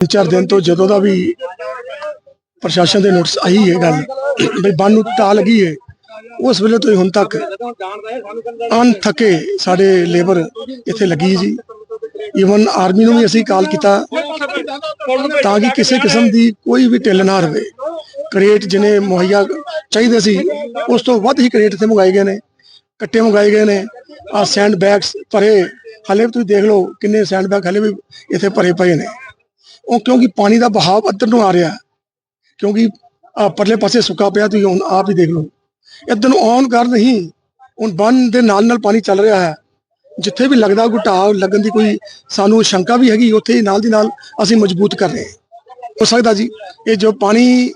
ਤਿੰਨ ਚਾਰ ਦਿਨ ਤੋਂ ਜਦੋਂ ਦਾ ਵੀ ਪ੍ਰਸ਼ਾਸਨ ਦੇ ਨੋਟਿਸ ਆਈ ਹੈ ਗੱਲ, ਵੀ ਬੰਨ ਨੂੰ ਤਾ ਲੱਗੀ ਹੈ ਉਸ ਵੇਲੇ ਤੋਂ ਹੁਣ ਤੱਕ ਅਨ ਥਕੇ ਸਾਡੇ ਲੇਬਰ ਇੱਥੇ ਲੱਗੀ ਜੀ। ਈਵਨ ਆਰਮੀ ਨੂੰ ਵੀ ਅਸੀਂ ਕਾਲ ਕੀਤਾ ਤਾਂ ਕਿ ਕਿਸੇ ਕਿਸਮ ਦੀ ਕੋਈ ਵੀ ਢਿੱਲ ਨਾ ਰਵੇ। ਕ੍ਰੇਟ ਜਿਹਨੇ ਮੁਹੱਈਆ ਚਾਹੀਦੇ ਸੀ, ਉਸ ਤੋਂ ਵੱਧ ਹੀ ਕ੍ਰੇਟ ਇੱਥੇ ਮੰਗਾਏ ਗਏ ਨੇ। ਕੱਟੇ ਮੰਗਾਏ ਗਏ ਨੇ। ਆ ਸੈਂਡ ਬੈਗਸ ਭਰੇ। ਹਲੇ ਵੀ ਤੁਸੀਂ ਦੇਖ ਲਓ ਕਿੰਨੇ ਸੈਂਡ ਬੈਗ ਹਲੇ ਵੀ ਇੱਥੇ ਭਰੇ ਪਏ ਨੇ। ਉਹ ਕਿਉਂਕਿ ਪਾਣੀ ਦਾ ਬਹਾਵ ਅੱਧਰ ਨੂੰ ਆ ਰਿਹਾ ਕਿਉਂਕਿ ਆ ਪਰਲੇ ਪਾਸੇ ਸੁੱਕਾ ਪਿਆ, ਤੁਸੀਂ ਹੁਣ ਆਪ ਹੀ ਦੇਖ ਲਓ। ਇੱਧਰ ਨੂੰ ਆਉਣ ਕਰ ਨਹੀਂ ਹੁਣ ਬੰਨ ਦੇ ਨਾਲ ਨਾਲ ਪਾਣੀ ਚੱਲ ਰਿਹਾ ਹੈ। ਜਿੱਥੇ ਵੀ ਲੱਗਦਾ ਘਟਾਵ ਲੱਗਣ ਦੀ ਕੋਈ ਸਾਨੂੰ ਸ਼ੰਕਾ ਵੀ ਹੈਗੀ, ਉੱਥੇ ਹੀ ਨਾਲ ਦੀ ਨਾਲ ਅਸੀਂ ਮਜ਼ਬੂਤ ਕਰ ਰਹੇ ਹੋ। ਸਕਦਾ ਜੀ, ਇਹ ਜੋ ਪਾਣੀ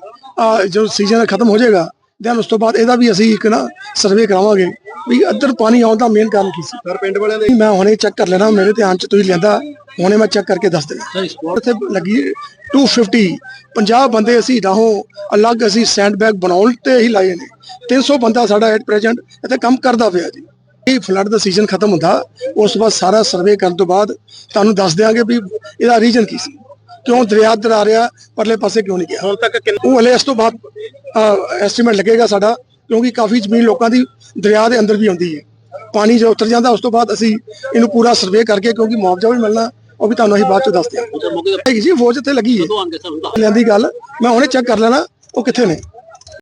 ਜੋ ਸੀਜ਼ਨ ਖਤਮ ਹੋ ਜਾਏਗਾ ਦੈਨ ਉਸ ਤੋਂ ਬਾਅਦ ਇਹਦਾ ਵੀ ਅਸੀਂ ਇੱਕ ਨਾ ਸਰਵੇ ਕਰਾਵਾਂਗੇ ਵੀ ਇੱਧਰ ਪਾਣੀ ਆਉਣ ਦਾ ਮੇਨ ਕਾਰਨ ਕੀ ਸੀ। ਸਰ ਪਿੰਡ ਵਾਲਿਆਂ ਦੇ ਮੈਂ ਹੁਣੇ ਚੈੱਕ ਕਰ ਲੈਣਾ ਮੇਰੇ ਧਿਆਨ ਚ ਤੁਸੀਂ ਲੈਂਦਾ ਹੁਣੇ ਮੈਂ ਚੈੱਕ ਕਰਕੇ ਦੱਸ ਦੇਣਾ ਇੱਥੇ ਲੱਗੀ 250 50 ਬੰਦੇ ਅਸੀਂ ਰਾਹੋਂ ਅਲੱਗ ਅਸੀਂ ਸੈਂਡ ਬੈਗ ਬਣਾਉਣ ਤੇ ਹੀ ਲਾਏ ਨੇ। 300 ਬੰਦਾ ਸਾਡਾ ਐਟ ਪ੍ਰੈਜ਼ੈਂਟ ਇੱਥੇ ਕੰਮ ਕਰਦਾ ਪਿਆ ਜੀ। ਇਹ ਫਲੱਡ ਦਾ ਸੀਜ਼ਨ ਖਤਮ ਹੁੰਦਾ ਉਸ ਤੋਂ ਬਾਅਦ ਸਾਰਾ ਸਰਵੇ ਕਰਨ ਤੋਂ ਬਾਅਦ ਤੁਹਾਨੂੰ ਦੱਸ ਦਿਆਂਗੇ ਵੀ ਇਹਦਾ ਰੀਜਨ ਕੀ ਸੀ। ਕਿਉਂ ਦਰਿਆ ਇੱਧਰ ਆ ਰਿਹਾ ਪਰਲੇ ਪਾਸੇ ਕਿਉਂ ਨਹੀਂ ਗਿਆ? ਹੁਣ ਤੱਕ ਕਿੰਨੇ ਉਹ ਹਲੇ ਇਸ ਤੋਂ ਬਾਅਦ ਐਸਟੀਮੇਟ ਲੱਗੇਗਾ ਸਾਡਾ ਕਿਉਂਕਿ ਕਾਫੀ ਜ਼ਮੀਨ ਲੋਕਾਂ ਦੀ ਦਰਿਆ ਦੇ ਅੰਦਰ ਵੀ ਆਉਂਦੀ ਹੈ। ਪਾਣੀ ਜੋ ਉਤਰ ਜਾਂਦਾ ਉਸ ਤੋਂ ਬਾਅਦ ਅਸੀਂ ਇਹਨੂੰ ਪੂਰਾ ਸਰਵੇ ਕਰਕੇ ਕਿਉਂਕਿ ਮੁਆਵਜ਼ਾ ਵੀ ਮਿਲਣਾ ਉਹ ਵੀ ਤੁਹਾਨੂੰ ਅਸੀਂ ਬਾਅਦ ਚ ਦੱਸ ਦਿਆਂਗੇ। ਹੈਗੀ ਜੀ ਫੌਜ ਇੱਥੇ ਲੱਗੀ ਹੈ। ਲੈਂਦੀ ਗੱਲ ਮੈਂ ਹੁਣੇ ਚੈੱਕ ਕਰ ਲੈਣਾ ਉਹ ਕਿੱਥੇ ਨੇ?